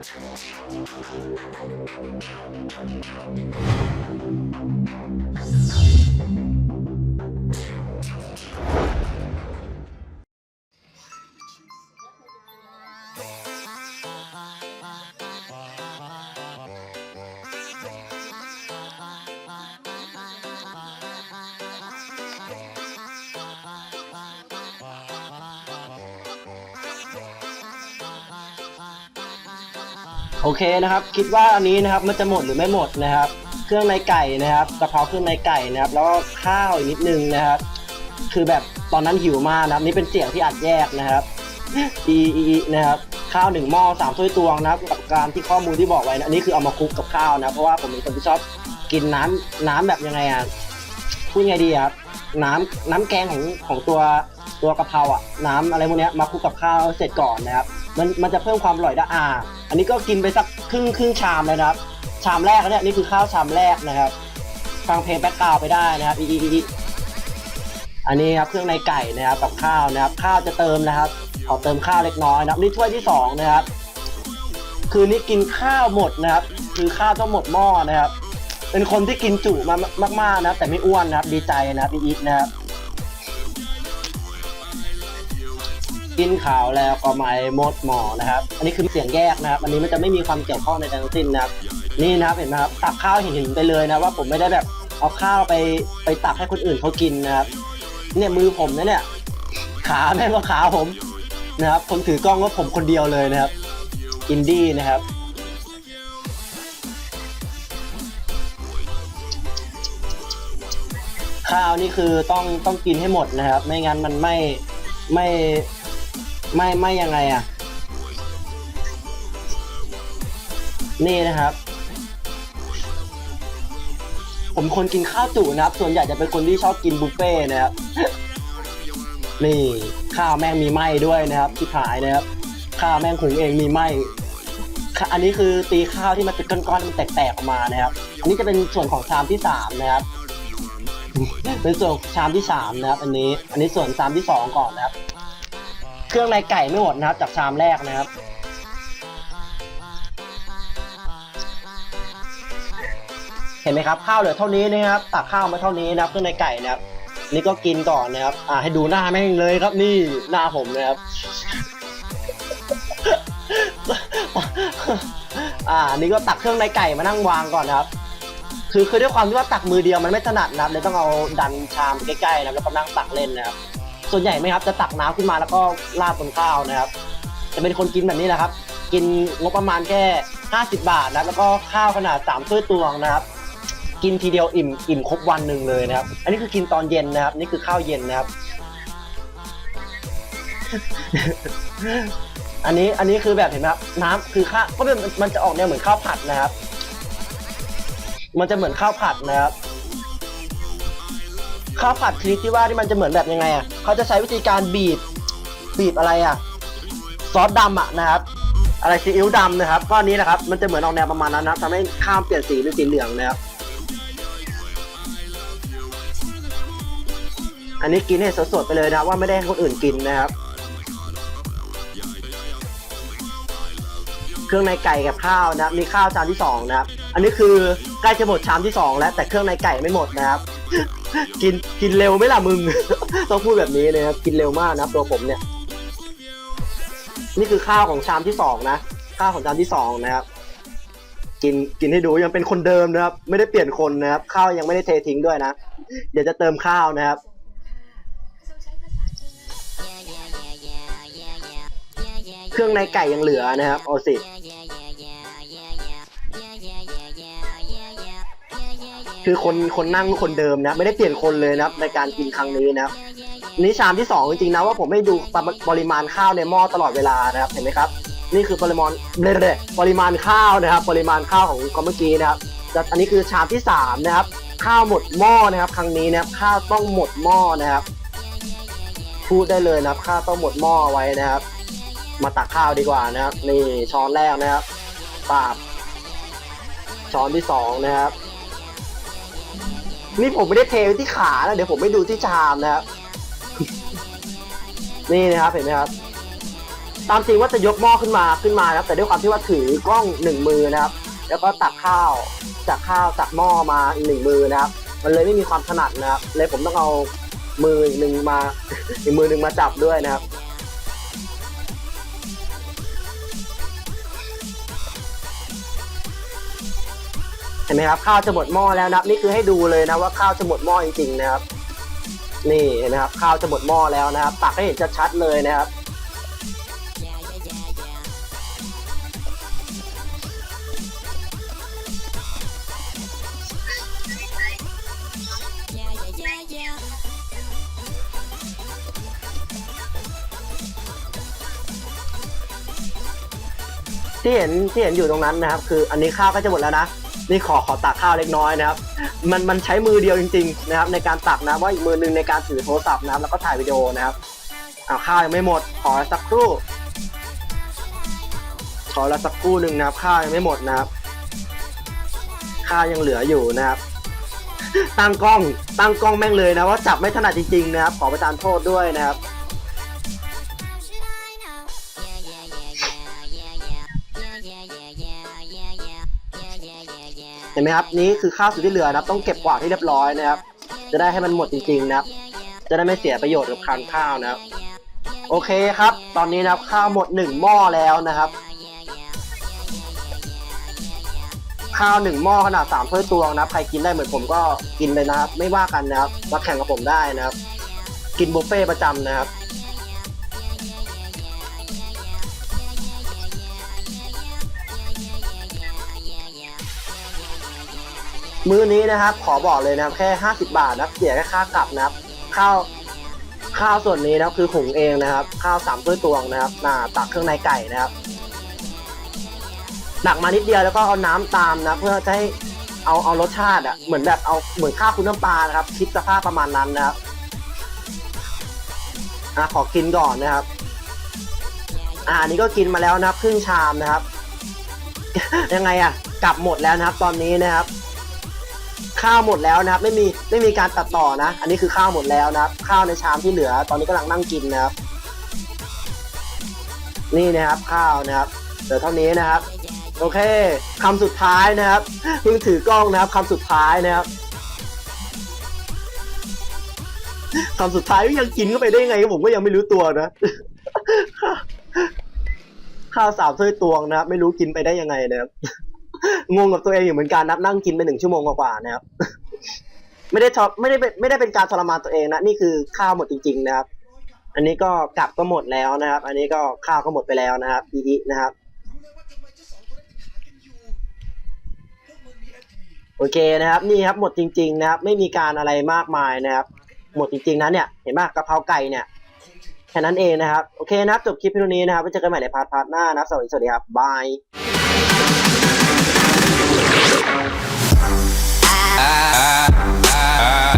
Thank you. โอเคนะครับ คิดว่าอันนี้นะครับมันจะหมดหรือไม่หมดนะครับ เครื่องในไก่นะครับกระเพราเครื่องในไก่นะครับ แล้วก็ข้าวอีกนิดนึงนะครับ คือแบบตอนนั้นหิวมากนะครับ นี่เป็นเสียงที่อัดแยกนะครับอีอีนะครับข้าวหนึ่งหม้อสามถ้วยตวงนะครับกับการที่ข้อมูลที่บอกไว้นะอันนี้คือเอามาคลุกกับข้าวนะเพราะว่าผมเป็นคนที่ชอบกินน้ำน้ำแบบยังไงอะพูดไงดีครับน้ำน้ำแกงของของตัวตัวกะเพราอะน้ำอะไรพวกเนี้ยมาคลุกกับข้าวเสร็จก่อนนะครับ มันมันจะเพิ่มความอร่อยได้อ่า อันนี้ก็กินไปสักครึ่งครึ่งชามเลยนะครับ ชามแรกเนี่ยนี่คือข้าวชามแรกนะครับ ฟังเพลงแบ็กกราวด์ไปได้นะครับอีอีอีอีอันนี้ครับเครื่องในไก่นะครับกับข้าวนะครับ ข้าวจะเติมนะครับขอเติมข้าวเล็กน้อยนะครับนี่ถ้วยที่สองนะครับ คืนนี้กินข้าวหมดนะครับ คือข้าวต้องหมดหม้อนะครับ เป็นคนที่กินจุมามากๆนะครับ แต่ไม่อ้วนนะครับ ดีใจนะครับอีอีนะครับ กินข่าวแล้วก็ไม่หมดหมอนะครับ อันนี้คือเสียงแยกนะครับ อันนี้มันจะไม่มีความเกี่ยวข้องในการทั้งสิ้นนะครับ นี่นะครับเห็นไหมครับตักข้าวเห็นเห็นไปเลยนะว่าผมไม่ได้แบบเอาข้าวไปไปตักให้คนอื่นเขากินนะครับ เนี่ยมือผมนะเนี่ย ขาแม่งก็ขาผมนะครับ คนถือกล้องก็ผมคนเดียวเลยนะครับ อินดี้นะครับข้าวนี่คือต้องต้องกินให้หมดนะครับ ไม่งั้นมันไม่ไม่ ไม่ไม่ยังไงอะ นี่นะครับ ผมคนกินข้าวจุนะครับ ส่วนใหญ่จะเป็นคนที่ชอบกินบุฟเฟ่นะครับ นี่ข้าวแม่งมีไหมด้วยนะครับที่ขายนะครับ ข้าวแม่งหุงเองมีไหมอันนี้คือตีข้าวที่มันเป็นก้อนๆมันแตกๆออกมานะครับ อันนี้จะเป็นส่วนของชามที่สามนะครับ เป็นส่วนชามที่สามนะครับ อันนี้ อันนี้ส่วนชามที่สองก่อนนะครับ เครื่องในไก่ไม่หมดนะครับ จากชามแรกนะครับ เห็นไหมครับข้าวเหลือเท่านี้นะครับ ตักข้าวมาเท่านี้นะครับ เครื่องในไก่นะครับ นี่ก็กินก่อนนะครับ อ่าให้ดูหน้าแม่งเลยครับนี่หน้าผมนะครับ อ่า นี่ก็ตักเครื่องในไก่มานั่งวางก่อนนะครับคือคือด้วยความที่ว่าตักมือเดียวมันไม่ถนัดนะครับเลยต้องเอาดันชามใกล้ๆนะครับแล้วก็นั่งตักเล่นนะครับ ส่วนใหญ่ไหมครับจะตักน้ำขึ้นมาแล้วก็ราดบนข้าวนะครับ จะเป็นคนกินแบบนี้แหละครับ กินงบประมาณแค่ 50 บาทนะแล้วก็ข้าวขนาด3ถ้วยตวงนะครับ กินทีเดียวอิ่มอิ่มครบวันหนึ่งเลยนะครับ อันนี้คือกินตอนเย็นนะครับ นี่คือข้าวเย็นนะครับ อันนี้อันนี้คือแบบเห็นไหมครับน้ำคือข้าวก็เป็นมันจะออกแนวเหมือนข้าวผัดนะครับ มันจะเหมือนข้าวผัดนะครับ ข้าวผัดชนิดที่ว่าที่มันจะเหมือนแบบยังไงอะเขาจะใช้วิธีการบีบบีบอะไรอะซอสดำอะนะครับ อะไรซีอิ๊วดำนะครับก็อันนี้นะครับ มันจะเหมือนออกแนวประมาณนั้นนะทำให้ข้าวเปลี่ยนสีเป็นสีเหลืองนะครับอันนี้กินให้สดๆไปเลยนะว่าไม่ได้ให้คนอื่นกินนะครับ เครื่องในไก่กับข้าวนะมีข้าวจานที่สองนะครับ อันนี้คือใกล้จะหมดชามที่สองแล้วแต่เครื่องในไก่ไม่หมดนะครับ กินกินเร็วไหมล่ะมึง ต้องพูดแบบนี้เลยครับกินเร็วมากนะครับตัวผมเนี่ย นี่คือข้าวของชามที่สองนะข้าวของชามที่สองนะครับ กินกินให้ดูยังเป็นคนเดิมนะครับ ไม่ได้เปลี่ยนคนนะครับ ข้าวยังไม่ได้เททิ้งด้วยนะ เดี๋ยวจะเติมข้าวนะครับเครื่องในไก่ยังเหลือนะครับเอาสิ คือคนคนนั่งคนเดิมนะ ไม่ได้เปลี่ยนคนเลยนะในการกินครั้งนี้นะนี่ชามที่สองจริงๆนะว่าผมไม่ดูปริมาณข้าวในหม้อตลอดเวลานะครับเห็นไหมครับ นี่คือปริมาณเร่ๆปริมาณข้าวนะครับ ปริมาณข้าวของขอเมื่อกี้นะครับแต่อันนี้คือชามที่สามนะครับข้าวหมดหม้อนะครับ ครั้งนี้นะครับข้าวต้องหมดหม้อนะครับ พูดได้เลยนะครับ ข้าวต้องหมดหม้อไว้นะครับ มาตักข้าวดีกว่านะครับ นี่ช้อนแรกนะครับปาบช้อนที่สองนะครับ นี่ผมไม่ได้เทไว้ที่ขานะ เดี๋ยวผมไม่ดูที่ชามนะครับ นี่นะครับ เห็นไหมครับ ตามจริงว่าจะยกหม้อขึ้นมาขึ้นมานะครับ แต่ด้วยความที่ว่าถือกล้องหนึ่งมือนะครับ แล้วก็ตักข้าวจากข้าวจากหม้อมาอีกหนึ่งมือนะครับ มันเลยไม่มีความถนัดนะครับ เลยผมต้องเอามืออีกหนึ่งมา อีกมือหนึ่งมาจับด้วยนะครับ เห็นไหมครับข้าวจะหมดหม้อแล้วนะครับ นี่คือให้ดูเลยนะว่าข้าวจะหมดหม้อจริงๆนะครับ นี่เห็นไหมครับข้าวจะหมดหม้อแล้วนะครับตักให้เห็นชัดๆเลยนะครับ ที่เห็นที่เห็นอยู่ตรงนั้นนะครับ คืออันนี้ข้าวก็จะหมดแล้วนะ นี่ขอขอตักข้าวเล็กน้อยนะครับ มันมันใช้มือเดียวจริงๆนะครับ ในการตักนะว่าอีกมือหนึ่งในการถือโทรศัพท์นะครับแล้วก็ถ่ายวิดีโอนะครับอ้าข้าวยังไม่หมด ขอสักครู่ขอละสักครู่หนึ่งนะครับข้าวยังไม่หมดนะครับข้าวยังเหลืออยู่นะครับตั้งกล้องตั้งกล้องแม่งเลยนะว่าจับไม่ถนัดจริงๆนะครับ ขอประทานโทษด้วยนะครับ ห็นไหมครับนี่คือข้าวสุดที่เหลือนะครับ ต้องเก็บกวาดให้เรียบร้อยนะครับ จะได้ให้มันหมดจริงๆนะครับ จะได้ไม่เสียประโยชน์กับคานข้าวนะครับ โอเคครับ ตอนนี้นะครับข้าวหมดหนึ่งหม้อแล้วนะครับข้าวหนึ่งหม้อขนาดสามถ้วยตวงนะครับ ใครกินได้เหมือนผมก็กินเลยนะครับ ไม่ว่ากันนะครับมาแข่งกับผมได้นะครับ กินบุฟเฟ่ต์ประจำนะครับ มื้อนี้นะครับ ขอบอกเลยนะครับแค่50 บาทนะครับเสียแค่ค่ากลับนะครับ ข้าวข้าวส่วนนี้นะครับคือหุงเองนะครับ ข้าวสามถ้วยตวงนะครับน่าตักเครื่องในไก่นะครับหนักมานิดเดียวแล้วก็เอาน้ำตามนะเพื่อจะให้เอาเอารสชาติอะเหมือนแบบเอาเหมือนข้าวคุณน้ำปลานะครับ คิดสภาพประมาณนั้นนะครับอะขอกินก่อนนะครับ อ่านนี้ก็กินมาแล้วนะครับ ครึ่งชามนะครับ ยังไงอะ กลับหมดแล้วนะครับ ตอนนี้นะครับ ข้าวหมดแล้วนะครับไม่มีไม่มีการตัดต่อนะ อันนี้คือข้าวหมดแล้วนะครับ ข้าวในชามที่เหลือ ตอนนี้กำลังนั่งกินนะครับ นี่นะครับข้าวนะครับเหลือเท่านี้นะครับ โอเคคำสุดท้ายนะครับเพิ่งถือกล้องนะครับคำสุดท้ายนะครับคำสุดท้ายก็ยังกินเข้าไปได้ไง ผมก็ยังไม่รู้ตัวนะข้าวสามถ้วยตวงนะครับไม่รู้กินไปได้ยังไงนะครับ งงกับตัวเองอยู่เหมือนกันนับนั่งกินไปหนึ่งชั่วโมงกว่าๆนะครับ ไม่ได้ทรไม่ได้เป็นไม่ได้เป็นการทรมานตัวเองนะนี่คือข้าวหมดจริง ๆ นะครับ อันนี้ก็กลับก็หมดแล้วนะครับ อันนี้ก็ข้าวก็หมดไปแล้วนะครับอีอีนะครับโอเคนะครับ นี่ครับหมดจริง ๆ นะครับ ไม่มีการอะไรมากมายนะครับ หมดจริง ๆนะเนี่ยเห็นไหมกะเพราไก่เนี่ยแค่นั้นเองนะครับ โอเคนะครับ จบคลิปเพียงนี้นะครับไว้เจอกันใหม่ในพาร์ทพาร์ทหน้านะครับสวัสดีสวัสดีครับบาย ah, ah, ah.